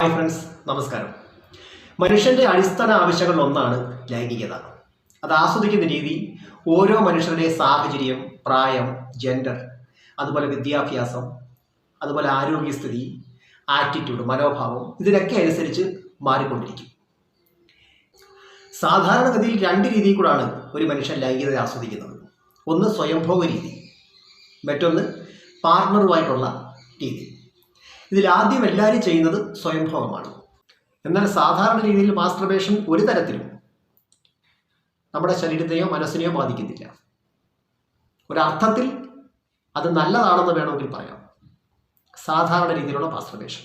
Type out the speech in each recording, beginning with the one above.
Hi friends നമസ്കാരം. മനുഷ്യന്റെ അടിസ്ഥാന ആവശ്യങ്ങളിൽ ഒന്നാണ് ലൈംഗികത. അത് ആസ്വദിക്കുന്ന രീതി ഓരോ മനുഷ്യരുടെ സാഹചര്യം പ്രായം ജെൻഡർ അതുപോലെ വിദ്യാഭ്യാസം അതുപോലെ ആരോഗ്യസ്ഥിതി ആറ്റിറ്റ്യൂഡ് മനോഭാവം ഇതിനൊക്കെ അനുസരിച്ച് മാറിക്കൊണ്ടിരിക്കും. സാധാരണഗതിയിൽ രണ്ട് രീതിയിൽ കൂടാണ് ഒരു മനുഷ്യൻ ലൈംഗികത ആസ്വദിക്കുന്നത്. ഒന്ന് സ്വയംഭോഗ രീതി മറ്റൊന്ന് പാർട്ണറുമായിട്ടുള്ള രീതി. ഇതിൽ ആദ്യം എല്ലാവരും ചെയ്യുന്നത് സ്വയംഭവമാണ്. എന്നാൽ സാധാരണ രീതിയിൽ മാസ്റ്റർബേഷൻ ഒരു തരത്തിലും നമ്മുടെ ശരീരത്തെയോ മനസ്സിനെയോ ബാധിക്കുന്നില്ല. ഒരർത്ഥത്തിൽ അത് നല്ലതാണെന്ന് വേണമെങ്കിൽ പറയാം. സാധാരണ രീതിയിലുള്ള മാസ്റ്റർബേഷൻ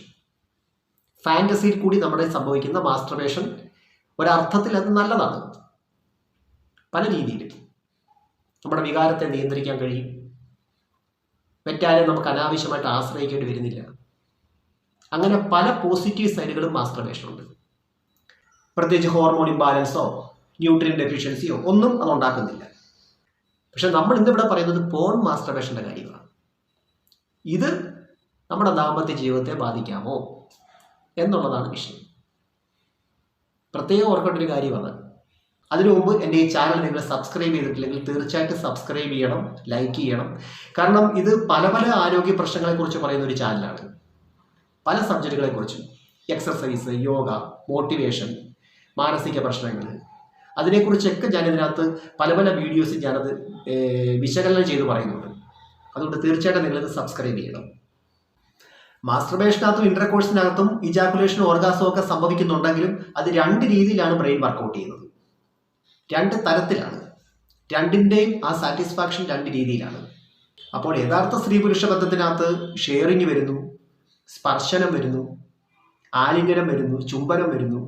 ഫാന്റസിയിൽ കൂടി നമ്മുടെ സംഭവിക്കുന്ന മാസ്റ്റർബേഷൻ ഒരർത്ഥത്തിൽ അത് നല്ലതാണ്. പല രീതിയിൽ നമ്മുടെ വികാരത്തെ നിയന്ത്രിക്കാൻ കഴിയും. മറ്റാരെയും നമുക്ക് അനാവശ്യമായിട്ട് ആശ്രയിക്കേണ്ടി വരുന്നില്ല. അങ്ങനെ പല പോസിറ്റീവ് സൈഡുകളും ഉണ്ട്. പ്രത്യേകിച്ച് ഹോർമോൺ ഇംബാലൻസോ ന്യൂട്രിയൻ ഡെഫിഷ്യൻസിയോ ഒന്നും അത് ഉണ്ടാക്കുന്നില്ല. പക്ഷെ നമ്മൾ ഇന്നിവിടെ പറയുന്നത് പോൺ മാസ്റ്റർബേഷന്റെ കാര്യമാണ് ഇത് നമ്മുടെ ദാമ്പത്യ ജീവിതത്തെ ബാധിക്കാമോ എന്നുള്ളതാണ് വിഷയം. പ്രത്യേകം ഓർക്കേണ്ട ഒരു കാര്യമാണ്. അതിനു മുമ്പ് എന്റെ ഈ ചാനൽ നിങ്ങൾ സബ്സ്ക്രൈബ് ചെയ്തിട്ടില്ലെങ്കിൽ തീർച്ചയായിട്ടും സബ്സ്ക്രൈബ് ചെയ്യണം ലൈക്ക് ചെയ്യണം. കാരണം ഇത് പല പല ആരോഗ്യ പ്രശ്നങ്ങളെക്കുറിച്ച് പറയുന്ന ഒരു ചാനലാണ് പല സബ്ജക്റ്റുകളെ കുറിച്ചും എക്സസൈസ് യോഗ മോട്ടിവേഷൻ മാനസിക പ്രശ്നങ്ങൾ. അതിനെക്കുറിച്ചൊക്കെ ഞാനിതിനകത്ത് പല പല വീഡിയോസ് ഞാനത് വിശകലനം ചെയ്ത് പറയുന്നുണ്ട്. അതുകൊണ്ട് തീർച്ചയായിട്ടും നിങ്ങളിത് സബ്സ്ക്രൈബ് ചെയ്യണം. മാസ്റ്റർബേഷനകത്തും ഇന്റർകോഴ്സിനകത്തും ഇജാക്കുലേഷൻ ഓർഗാസവും ഒക്കെ സംഭവിക്കുന്നുണ്ടെങ്കിലും അത് രണ്ട് രീതിയിലാണ് ബ്രെയിൻ വർക്കൗട്ട് ചെയ്യുന്നത്. രണ്ട് തരത്തിലാണ്. രണ്ടിന്റെയും ആ സാറ്റിസ്ഫാക്ഷൻ രണ്ട് രീതിയിലാണ്. അപ്പോൾ യഥാർത്ഥ സ്ത്രീ പുരുഷ ബന്ധത്തിനകത്ത് ഷെയറിങ് വരുന്നു. സ്പർശനം വരുന്നു ആലിംഗനം വരുന്നു ചുംബനം വരുന്നു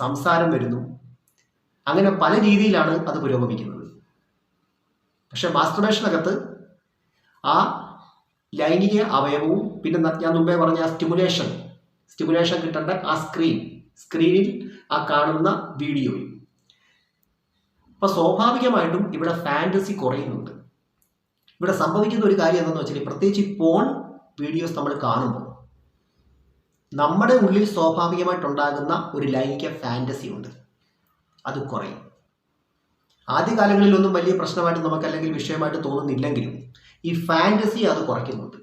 സംസാരം വരുന്നു. അങ്ങനെ പല രീതിയിലാണ് അത് പുരോഗമിക്കുന്നത്. പക്ഷെ മാസ്റ്റർബേഷനകത്ത് ആ ലൈംഗിക അവയവവും പിന്നെ ഞാൻ മുമ്പേ പറഞ്ഞ ആ സ്റ്റിമുലേഷൻ സ്റ്റിമുലേഷൻ കിട്ടേണ്ട ആ സ്ക്രീൻ സ്ക്രീനിൽ ആ കാണുന്ന വീഡിയോയും അപ്പൊ സ്വാഭാവികമായിട്ടും ഇവിടെ ഫാന്റസി കുറയുന്നുണ്ട്. ഇവിടെ സംഭവിക്കുന്ന ഒരു കാര്യം എന്താണെന്ന് വെച്ചാൽ പ്രത്യേകിച്ച് ഈ പോൺ വീഡിയോസ് നമ്മൾ കാണുമ്പോൾ നമ്മുടെ ഉള്ളിൽ സ്വാഭാവികമായിട്ടുണ്ടാകുന്ന ഒരു ലൈംഗിക ഫാന്റസി ഉണ്ട്. അത് കുറയും. ആദ്യകാലങ്ങളിലൊന്നും വലിയ പ്രശ്നമായിട്ട് നമുക്ക് അല്ലെങ്കിൽ വിഷയമായിട്ട് തോന്നുന്നില്ലെങ്കിലും ഈ ഫാന്റസി അത് കുറയ്ക്കുന്നുണ്ട്.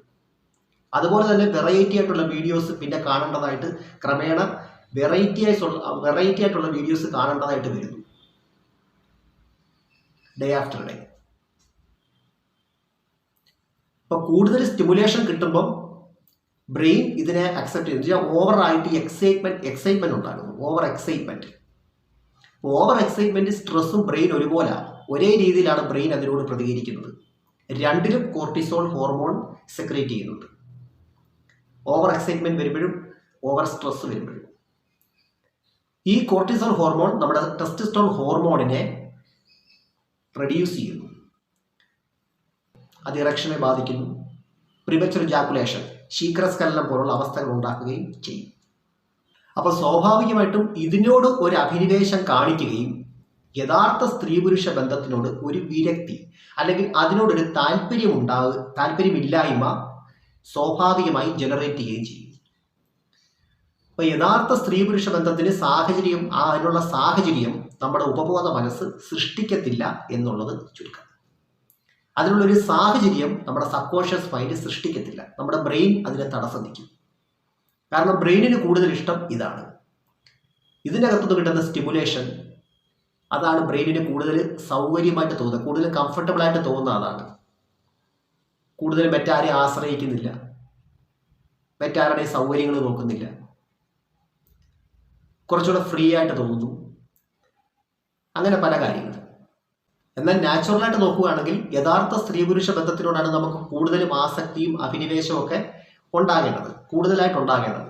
അതുപോലെ തന്നെ വെറൈറ്റി ആയിട്ടുള്ള വീഡിയോസ് പിന്നെ കാണേണ്ടതായിട്ട് ക്രമേണ വെറൈറ്റി ആയിട്ടുള്ള വെറൈറ്റി ആയിട്ടുള്ള വീഡിയോസ് കാണേണ്ടതായിട്ട് വരുന്നു. ഡേ ആഫ്റ്റർ ഡേ അപ്പോൾ കൂടുതൽ സ്റ്റിമുലേഷൻ കിട്ടുമ്പം ബ്രെയിൻ ഇതിനെ അക്സെപ്റ്റ് ചെയ്തു. ഓവർ ആയിട്ട് എക്സൈറ്റ്മെന്റ് എക്സൈറ്റ്മെന്റ് ഉണ്ടാകുന്നു ഓവർ എക്സൈറ്റ്മെന്റ് ഓവർ എക്സൈറ്റ്മെന്റ് സ്ട്രെസ്സും ബ്രെയിൻ ഒരുപോലെ. ഒരേ രീതിയിലാണ് ബ്രെയിൻ അതിനോട് പ്രതികരിക്കുന്നത്. രണ്ടിലും കോർട്ടിസോൾ ഹോർമോൺ സെക്രേറ്റ് ചെയ്യുന്നുണ്ട്. ഓവർ എക്സൈറ്റ്മെന്റ് വരുമ്പോഴും ഓവർ സ്ട്രെസ് വരുമ്പോഴും. ഈ കോർട്ടിസോൾ ഹോർമോൺ നമ്മുടെ ടെസ്റ്റിസ്റ്റോൺ ഹോർമോണിനെ റെഡ്യൂസ് ചെയ്യുന്നു. അത് ഇറക്ഷനെ ബാധിക്കുന്നു. പ്രിമച്ചർ ജാക്കുലേഷൻ ശീഘ്രസ്ഖലനം പോലുള്ള അവസ്ഥകൾ ഉണ്ടാക്കുകയും ചെയ്യും. അപ്പോൾ സ്വാഭാവികമായിട്ടും ഇതിനോട് ഒരു അഭിനിവേശം കാണിക്കുകയും യഥാർത്ഥ സ്ത്രീ പുരുഷ ബന്ധത്തിനോട് ഒരു വിരക്തി അല്ലെങ്കിൽ അതിനോടൊരു താല്പര്യം ഉണ്ടാകുക താല്പര്യമില്ലായ്മ സ്വാഭാവികമായി ജനറേറ്റ് ചെയ്യുകയും ചെയ്യും. അപ്പോൾ യഥാർത്ഥ സ്ത്രീ പുരുഷ ബന്ധത്തിന് സാഹചര്യം ആ അതിനുള്ള സാഹചര്യം നമ്മുടെ ഉപബോധ മനസ്സ് സൃഷ്ടിക്കത്തില്ല എന്നുള്ളത് ചുരുക്കം. അതിനുള്ളൊരു സാഹചര്യം നമ്മുടെ സബ്കോഷ്യസ് മൈൻഡ് സൃഷ്ടിക്കത്തില്ല. നമ്മുടെ ബ്രെയിൻ അതിനെ തടസ്സം നിൽക്കും. കാരണം ബ്രെയിനിന് കൂടുതൽ ഇഷ്ടം ഇതാണ്. ഇതിനകത്തുനിന്ന് കിട്ടുന്ന സ്റ്റിമുലേഷൻ അതാണ് ബ്രെയിനിന് കൂടുതൽ സൗകര്യമായിട്ട് തോന്നുന്നത് കൂടുതൽ കംഫർട്ടബിൾ ആയിട്ട് തോന്നുന്ന അതാണ്. കൂടുതൽ മറ്റാരെയും ആശ്രയിക്കുന്നില്ല. മറ്റാരുടെയും സൗകര്യങ്ങൾ നോക്കുന്നില്ല. കുറച്ചുകൂടെ ഫ്രീ ആയിട്ട് തോന്നുന്നു. അങ്ങനെ പല കാര്യങ്ങൾ. എന്നാൽ നാച്ചുറലായിട്ട് നോക്കുകയാണെങ്കിൽ യഥാർത്ഥ സ്ത്രീ പുരുഷ ബന്ധത്തിനോടാണ് നമുക്ക് കൂടുതലും ആസക്തിയും അഭിനിവേശവും ഒക്കെ ഉണ്ടാകേണ്ടത് കൂടുതലായിട്ട് ഉണ്ടാകേണ്ടത്.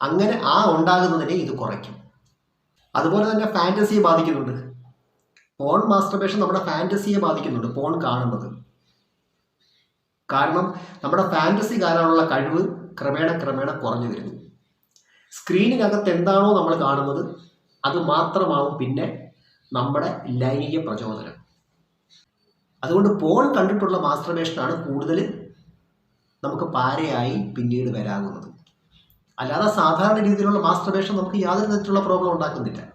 അങ്ങനെ ആ ഉണ്ടാകുന്നതിനെ ഇത് കുറയ്ക്കും. അതുപോലെ തന്നെ ഫാന്റസിയെ ബാധിക്കുന്നുണ്ട്. പോൺ മാസ്റ്റർബേഷൻ നമ്മുടെ ഫാന്റസിയെ ബാധിക്കുന്നുണ്ട് പോൺ കാണുന്നത്. കാരണം നമ്മുടെ ഫാന്റസി കാണാനുള്ള കഴിവ് ക്രമേണ ക്രമേണ കുറഞ്ഞു വരുന്നു. സ്ക്രീനിനകത്ത് എന്താണോ നമ്മൾ കാണുന്നത് അത് മാത്രമാവും പിന്നെ നമ്മുടെ ലൈംഗിക പ്രചോദനം. അതുകൊണ്ട് പോൺ കണ്ടിട്ടുള്ള മാസ്റ്റർബേഷനാണ് കൂടുതൽ നമുക്ക് പാരയായി പിന്നീട് വരാകുന്നത് അല്ലാതെ സാധാരണ രീതിയിലുള്ള മാസ്റ്റർബേഷൻ നമുക്ക് യാതൊരു തരത്തിലുള്ള പ്രോബ്ലം ഉണ്ടാക്കുന്നില്ല.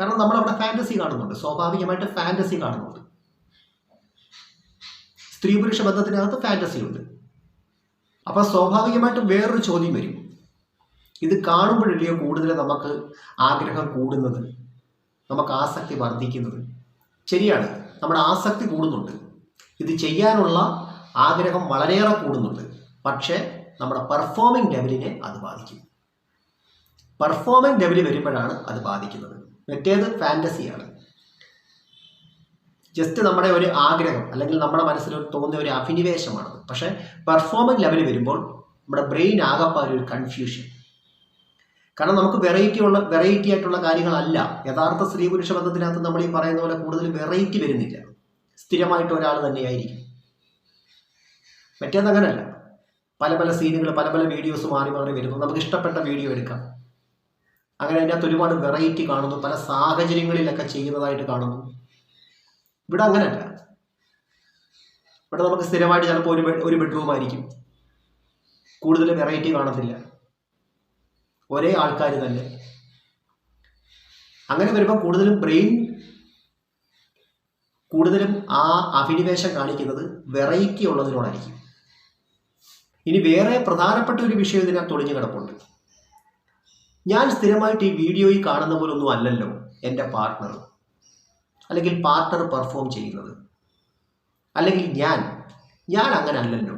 കാരണം നമ്മൾ അവിടെ ഫാന്റസി കാണുന്നുണ്ട്. സ്വാഭാവികമായിട്ട് ഫാന്റസി കാണുന്നുണ്ട്. സ്ത്രീ പുരുഷ ബന്ധത്തിനകത്ത് ഫാന്റസി ഉണ്ട്. അപ്പോൾ സ്വാഭാവികമായിട്ടും വേറൊരു ചോദ്യം വരും. ഇത് കാണുമ്പോഴല്ലയോ കൂടുതൽ നമുക്ക് ആഗ്രഹം കൂടുന്നത്? നമുക്ക് ആസക്തി വർദ്ധിക്കുന്നത്. ശരിയാണ്. നമ്മുടെ ആസക്തി കൂടുന്നുണ്ട്. ഇത് ചെയ്യാനുള്ള ആഗ്രഹം വളരെയേറെ കൂടുന്നുണ്ട്. പക്ഷേ നമ്മുടെ പെർഫോമിംഗ് ലെവലിനെ അത് ബാധിക്കും. പെർഫോമിംഗ് ലെവൽ വരുമ്പോഴാണ് അത് ബാധിക്കുന്നത്. മറ്റേത് ഫാന്റസിയാണ് ജസ്റ്റ് നമ്മുടെ ഒരു ആഗ്രഹം അല്ലെങ്കിൽ നമ്മുടെ മനസ്സിൽ തോന്നിയ ഒരു അഭിനിവേശമാണ്. പക്ഷേ പെർഫോമിംഗ് ലെവൽ വരുമ്പോൾ നമ്മുടെ ബ്രെയിൻ ആകപ്പാൽ ഒരു കൺഫ്യൂഷൻ കാരണം നമുക്ക് വെറൈറ്റി ഉള്ള വെറൈറ്റി ആയിട്ടുള്ള കാര്യങ്ങളല്ല. യഥാർത്ഥ സ്ത്രീ പുരുഷ ബന്ധത്തിനകത്ത് നമ്മൾ ഈ പറയുന്ന പോലെ കൂടുതൽ വെറൈറ്റി വരുന്നില്ല. സ്ഥിരമായിട്ട് ഒരാൾ തന്നെയായിരിക്കും. മറ്റേത് അങ്ങനെയല്ല പല പല സീനുകൾ പല പല വീഡിയോസ് മാറി മാറി വരുന്നു. നമുക്ക് ഇഷ്ടപ്പെട്ട വീഡിയോ എടുക്കാം. അങ്ങനെ അതിനകത്ത് ഒരുപാട് വെറൈറ്റി കാണുന്നു. പല സാഹചര്യങ്ങളിലൊക്കെ ചെയ്യുന്നതായിട്ട് കാണുന്നു. ഇവിടെ അങ്ങനെയല്ല ഇവിടെ നമുക്ക് സ്ഥിരമായിട്ട് ചിലപ്പോൾ ഒരു ഒരു ബെഡ്റൂം ആയിരിക്കും. കൂടുതൽ വെറൈറ്റി കാണത്തില്ല. ഒരേ ആൾക്കാർ തന്നെ. അങ്ങനെ വരുമ്പോൾ കൂടുതലും ബ്രെയിൻ കൂടുതലും ആ അഭിനിവേശം കാണിക്കുന്നത് വെറൈറ്റി ഉള്ളതിനോടായിരിക്കും. ഇനി വേറെ പ്രധാനപ്പെട്ട ഒരു വിഷയം ഇതിനകത്ത് ഒളിഞ്ഞു കിടപ്പുണ്ട്. ഞാൻ സ്ഥിരമായിട്ട് ഈ വീഡിയോയിൽ കാണുന്ന പോലൊന്നും അല്ലല്ലോ എന്റെ പാർട്ട്ണർ അല്ലെങ്കിൽ പാർട്ട്ണർ പെർഫോം ചെയ്യുന്നത്. അല്ലെങ്കിൽ ഞാൻ ഞാൻ അങ്ങനെ അല്ലല്ലോ.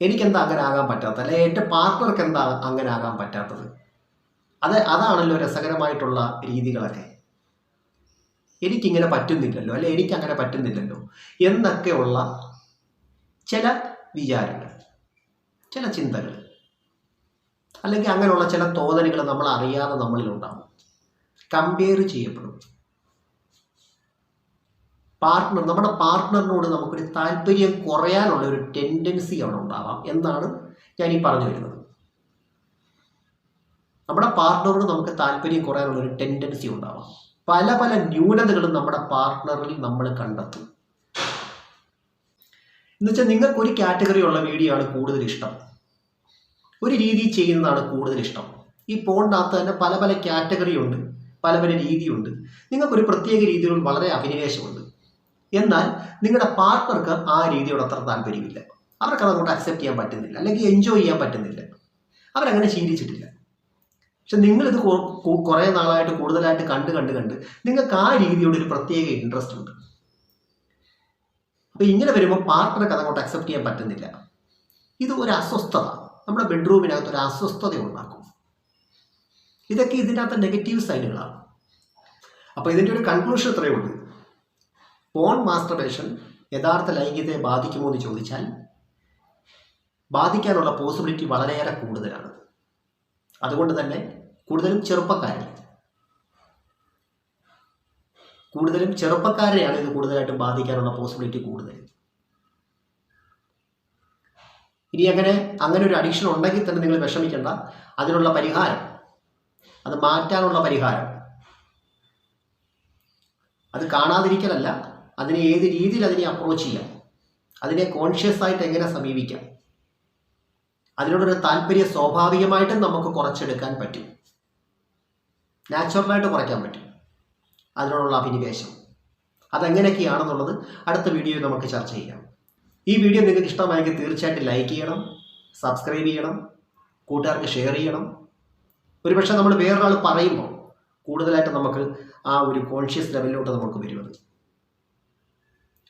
എനിക്കെന്താ അങ്ങനെ ആകാൻ പറ്റാത്തത്? അല്ലെ എന്റെ പാർട്ട്ണർക്ക് എന്താ അങ്ങനെ ആകാൻ പറ്റാത്തത്? അത് അതാണല്ലോ രസകരമായിട്ടുള്ള രീതികളൊക്കെ. എനിക്കിങ്ങനെ പറ്റുന്നില്ലല്ലോ അല്ലെ എനിക്കങ്ങനെ പറ്റുന്നില്ലല്ലോ എന്നൊക്കെയുള്ള ചില വിചാരങ്ങൾ ചില ചിന്തകൾ അല്ലെങ്കിൽ അങ്ങനെയുള്ള ചില തോന്നലുകൾ നമ്മൾ അറിയാതെ നമ്മളിലുണ്ടാവും. കമ്പയർ ചെയ്യപ്പെടും. പാർട്ട്ണർ നമ്മുടെ പാർട്ട്ണറിനോട് നമുക്കൊരു താല്പര്യം കുറയാനുള്ള ഒരു ടെൻഡൻസി അവിടെ ഉണ്ടാവാം. എന്നാണ് ഞാൻ ഈ പറഞ്ഞു വരുന്നത്. നമ്മുടെ പാർട്ട്ണറോട് നമുക്ക് താല്പര്യം കുറയാനുള്ള ഒരു ടെൻഡൻസി ഉണ്ടാവാം. പല പല ന്യൂനതകളും നമ്മുടെ പാർട്ട്ണറിൽ നമ്മൾ കണ്ടെത്തും. എന്നുവെച്ചാൽ നിങ്ങൾക്ക് ഒരു കാറ്റഗറി ഉള്ള വീഡിയോ ആണ് കൂടുതൽ ഇഷ്ടം. ഒരു രീതി ചെയ്യുന്നതാണ് കൂടുതൽ ഇഷ്ടം. ഈ ഫോണിനകത്ത് തന്നെ പല പല കാറ്റഗറി ഉണ്ട് പല പല രീതിയുണ്ട്. നിങ്ങൾക്കൊരു പ്രത്യേക രീതിയിലുള്ള വളരെ അഭിനിവേശമുണ്ട്. എന്നാൽ നിങ്ങളുടെ പാർട്ട്ണർക്ക് ആ രീതിയോട് അത്ര താല്പര്യമില്ല. അവർക്ക് അതങ്ങോട്ട് അക്സെപ്റ്റ് ചെയ്യാൻ പറ്റുന്നില്ല. അല്ലെങ്കിൽ എൻജോയ് ചെയ്യാൻ പറ്റുന്നില്ല. അവരങ്ങനെ ശീലിച്ചിട്ടില്ല. പക്ഷെ നിങ്ങളിത് കുറേ നാളായിട്ട് കൂടുതലായിട്ട് കണ്ട് കണ്ട് കണ്ട് നിങ്ങൾക്ക് ആ രീതിയോട് ഒരു പ്രത്യേക ഇൻട്രസ്റ്റ് ഉണ്ട്. അപ്പോൾ ഇങ്ങനെ വരുമ്പോൾ പാർട്ട്ണർക്ക് അതങ്ങോട്ട് അക്സെപ്റ്റ് ചെയ്യാൻ പറ്റുന്നില്ല. ഇത് ഒരു അസ്വസ്ഥത. നമ്മുടെ ബെഡ്റൂമിനകത്ത് ഒരു അസ്വസ്ഥത ഉണ്ടാക്കും. ഇതൊക്കെ ഇതിനകത്ത് നെഗറ്റീവ് സൈഡുകളാണ് അപ്പോൾ ഇതിന്റെ ഒരു കൺക്ലൂഷൻ ഇത്രയേ ഉള്ളൂ. പോൺ മാസ്റ്റർബേഷൻ യഥാർത്ഥ ലൈംഗികതയെ ബാധിക്കുമോ എന്ന് ചോദിച്ചാൽ ബാധിക്കാനുള്ള പോസിബിലിറ്റി വളരെയേറെ കൂടുതലാണ്. അതുകൊണ്ട് തന്നെ കൂടുതലും ചെറുപ്പക്കാരിൽ കൂടുതലും ചെറുപ്പക്കാരെയാണ് ഇത് കൂടുതലായിട്ടും ബാധിക്കാനുള്ള പോസിബിലിറ്റി കൂടുതൽ. ഇനി അങ്ങനെ അങ്ങനെ ഒരു അഡിക്ഷൻ ഉണ്ടെങ്കിൽ തന്നെ നിങ്ങൾ വിഷമിക്കേണ്ട. അതിനുള്ള പരിഹാരം അത് മാറ്റാനുള്ള പരിഹാരം. അത് കാണാതിരിക്കലല്ല അതിനെ ഏത് രീതിയിൽ അതിനെ അപ്രോച്ച് ചെയ്യാം? അതിനെ കോൺഷ്യസ് ആയിട്ട് എങ്ങനെ സമീപിക്കാം? അതിനോടൊരു താല്പര്യം സ്വാഭാവികമായിട്ടും നമുക്ക് കുറച്ചെടുക്കാൻ പറ്റും. നാച്ചുറലായിട്ട് കുറയ്ക്കാൻ പറ്റും. അതിനോടുള്ള അഭിനിവേശം. അതെങ്ങനെയൊക്കെയാണെന്നുള്ളത് അടുത്ത വീഡിയോയിൽ നമുക്ക് ചർച്ച ചെയ്യാം. ഈ വീഡിയോ നിങ്ങൾക്ക് ഇഷ്ടമായെങ്കിൽ തീർച്ചയായിട്ടും ലൈക്ക് ചെയ്യണം സബ്സ്ക്രൈബ് ചെയ്യണം കൂട്ടുകാർക്ക് ഷെയർ ചെയ്യണം. ഒരുപക്ഷെ നമ്മൾ വേറൊരാൾ പറയുമ്പോൾ കൂടുതലായിട്ട് നമുക്ക് ആ ഒരു കോൺഷ്യസ് ലെവലിലോട്ട് നമുക്ക് വരുന്നത്.